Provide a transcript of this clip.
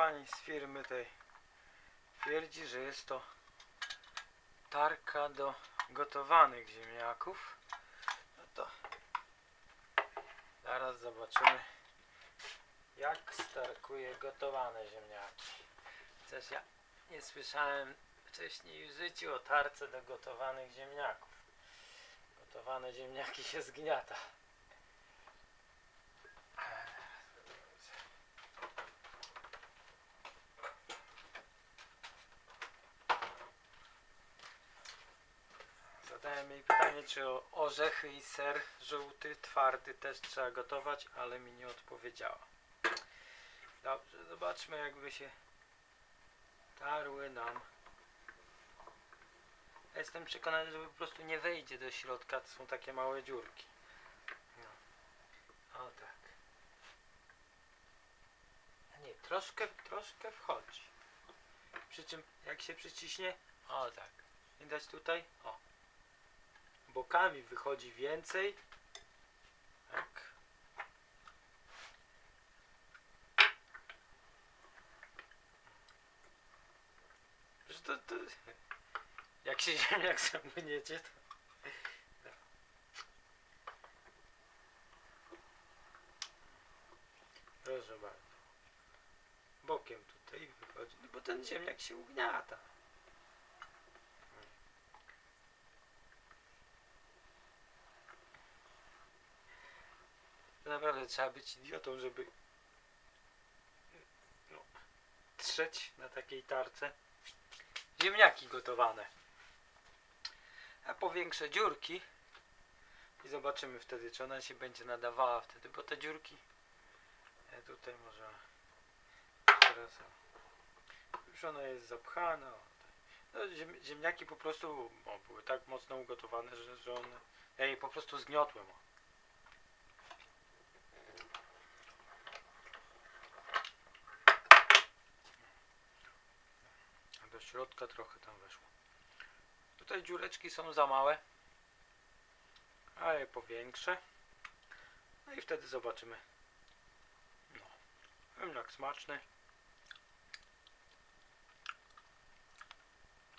pani z firmy tej twierdzi, że jest to tarka do gotowanych ziemniaków. No to zaraz zobaczymy jak starkuje gotowane ziemniaki. Chociaż ja nie słyszałem wcześniej w życiu o tarce do gotowanych ziemniaków. Gotowane ziemniaki się zgniata. Zadałem jej pytanie, czy orzechy i ser żółty, twardy też trzeba gotować, ale mi nie odpowiedziała. Dobrze, zobaczmy jakby się tarły nam. Jestem przekonany, że po prostu nie wejdzie do środka, to są takie małe dziurki. No. O tak. A nie, troszkę, troszkę wchodzi. Przy czym jak się przyciśnie, o tak. Widać tutaj? O. Bokami wychodzi więcej. Tak. To, to, jak się ziemniak zamkniecie, to... Proszę bardzo. Bokiem tutaj wychodzi, no bo ten ziemniak się ugniata. Naprawdę trzeba być idiotą, żeby no, trzeć na takiej tarce ziemniaki gotowane. A powiększę dziurki i zobaczymy wtedy, czy ona się będzie nadawała wtedy, bo te dziurki e, tutaj może teraz już ona jest zapchana. tak. No, ziem, ziemniaki po prostu o, były tak mocno ugotowane, że, że one, ja je po prostu zgniotłem. O. A do środka trochę tam weszło. Tutaj dziureczki są za małe. A je powiększę. No i wtedy zobaczymy. No. Ziemniak smaczny.